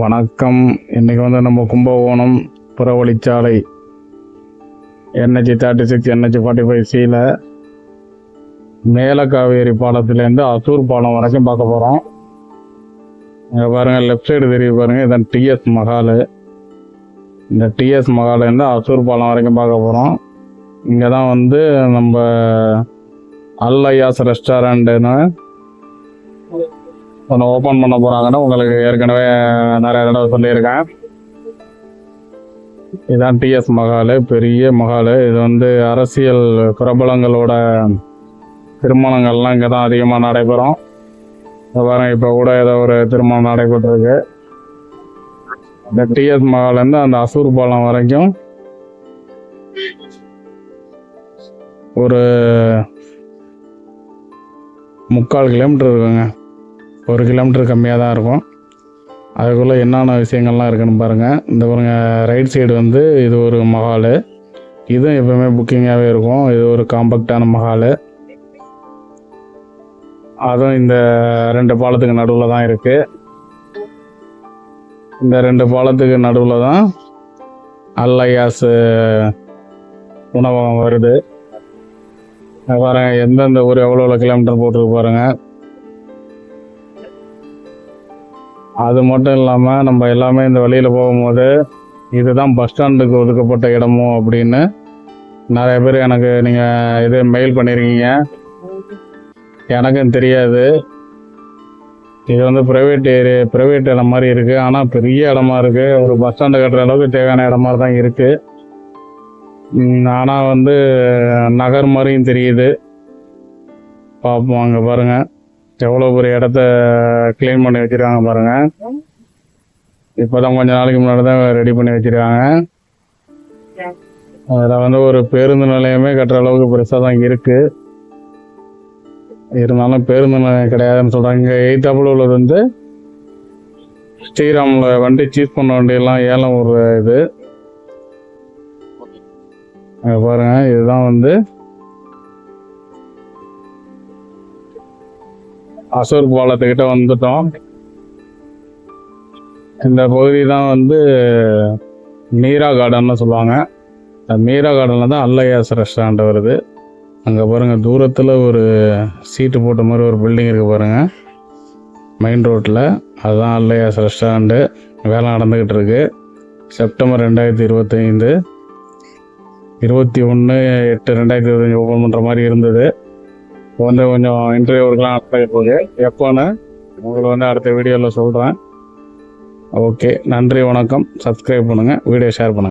வணக்கம். இன்றைக்கி வந்து நம்ம Kumbakonam புறவழிச்சாலை NH thirty six NH forty five சியில் மேலக்காவேரி பாலத்துலேருந்து அசூர் பாலம் வரைக்கும் பார்க்க போகிறோம் இங்கே பாருங்கள் லெஃப்ட் சைடு தெரியுது பாருங்கள் இதான் டிஎஸ் மஹால் இந்த டிஎஸ் மஹாலேருந்து அசூர் பாலம் வரைக்கும் பார்க்க போகிறோம் இங்கே தான் வந்து நம்ம அல் ஐயாஸ் ரெஸ்டாரண்ட்டுன்னு ஒன்று ஓப்பன் பண்ண போகிறாங்கன்னு உங்களுக்கு ஏற்கனவே நிறைய தடவை சொல்லியிருக்கேன். இதுதான் டிஎஸ் மஹால் பெரிய மஹால் இது வந்து அரசியல் பிரபலங்களோட திருமணங்கள்லாம் இங்கே தான் அதிகமாக நடைபெறும். இங்க பாருங்க இப்போ கூட ஏதோ ஒரு திருமணம் நடைபெற்றிருக்கு. இந்த டிஎஸ் மஹாலேருந்து அந்த அசூர் பாலம் வரைக்கும் ஒரு முக்கால் கிலோமீட்டர் இருக்குங்க. ஒரு கிலோமீட்டர் கம்மியாக தான் இருக்கும். அதுக்குள்ளே என்னென்ன விஷயங்கள்லாம் இருக்குன்னு பாருங்கள் இந்த பாருங்கள் ரைட் சைடு வந்து இது ஒரு மஹாலு இதுவும் எப்பவுமே புக்கிங்காகவே இருக்கும். இது ஒரு காம்பேக்டான மஹாலு அதுவும் இந்த ரெண்டு பாலத்துக்கு நடுவில் தான் இருக்குது இந்த ரெண்டு பாலத்துக்கு நடுவில் தான் அல்லையாஸ் உணவகம் வருது. பாருங்கள் எந்தெந்த ஊர் எவ்வளோ எவ்வளோ கிலோமீட்டர் போட்டிருக்கு பாருங்கள் அது மட்டும் இல்லாமல் நம்ம எல்லாமே இந்த வழியில் போகும்போது இதுதான் பஸ் ஸ்டாண்டுக்கு ஒதுக்கப்பட்ட இடமோ அப்படின்னு நிறைய பேர் எனக்கு நீங்கள் இது மெயில் பண்ணியிருக்கீங்க எனக்கும் தெரியாது. இது வந்து ப்ரைவேட் ஏரியா ப்ரைவேட் இடம் மாதிரி இருக்குது ஆனால் பெரிய இடமா இருக்குது ஒரு பஸ் ஸ்டாண்டு கட்டுற அளவுக்கு தேவையான இடம் மாதிரி தான் இருக்குது ஆனால் வந்து நகர் மாதிரியும் தெரியுது. பார்ப்போம் அங்கே பாருங்கள் எவ்வளோ பெரிய இடத்த க்ளீன் பண்ணி வச்சிருக்காங்க பாருங்க. இப்போதான் கொஞ்ச நாளைக்கு முன்னாடி தான் ரெடி பண்ணி வச்சிருக்காங்க. அதில் வந்து ஒரு பேருந்து நிலையமே கட்டுற அளவுக்கு பெருசாக தான் இருக்குது இருந்தாலும் பேருந்து நிலையம் கிடையாதுன்னு சொல்கிறாங்க இங்கே எய்த்தாப்புல உள்ளது வந்து ஸ்ரீராமில் வண்டி சீஸ் பண்ண வண்டியெல்லாம் ஏலம் ஒரு இது. பாருங்கள் பாருங்க இதுதான் வந்து அசூர் பாலத்துக்கிட்ட வந்துட்டோம். இந்த பகுதி தான் வந்து மீரா கார்டன்னு சொல்லுவாங்க. இந்த மீரா கார்டனில் தான் அல்லையாஸ் ரெஸ்டாரண்ட் வருது. அங்கே பாருங்கள் தூரத்தில் ஒரு சீட்டு போட்ட மாதிரி ஒரு பில்டிங் இருக்குது பாருங்கள் மெயின் ரோட்டில் அதுதான் அல்லையாஸ் ரெஸ்டாரண்ட்டு வேலை நடந்துக்கிட்டு இருக்கு. செப்டம்பர் ரெண்டாயிரத்தி இருபத்தைந்து. இருபத்தி ஒன்று எட்டு ரெண்டாயிரத்தி இருபத்தஞ்சி ஓப்பன் பண்ணுற மாதிரி இருந்தது. வந்து கொஞ்சம் இன்டர்வியூக்கெலாம் அப்ளை போகுது. எப்போன்னு உங்களை வந்து அடுத்த வீடியோவில் சொல்கிறேன் ஓகே நன்றி வணக்கம். சப்ஸ்கிரைப் பண்ணுங்கள் வீடியோ ஷேர் பண்ணுங்கள்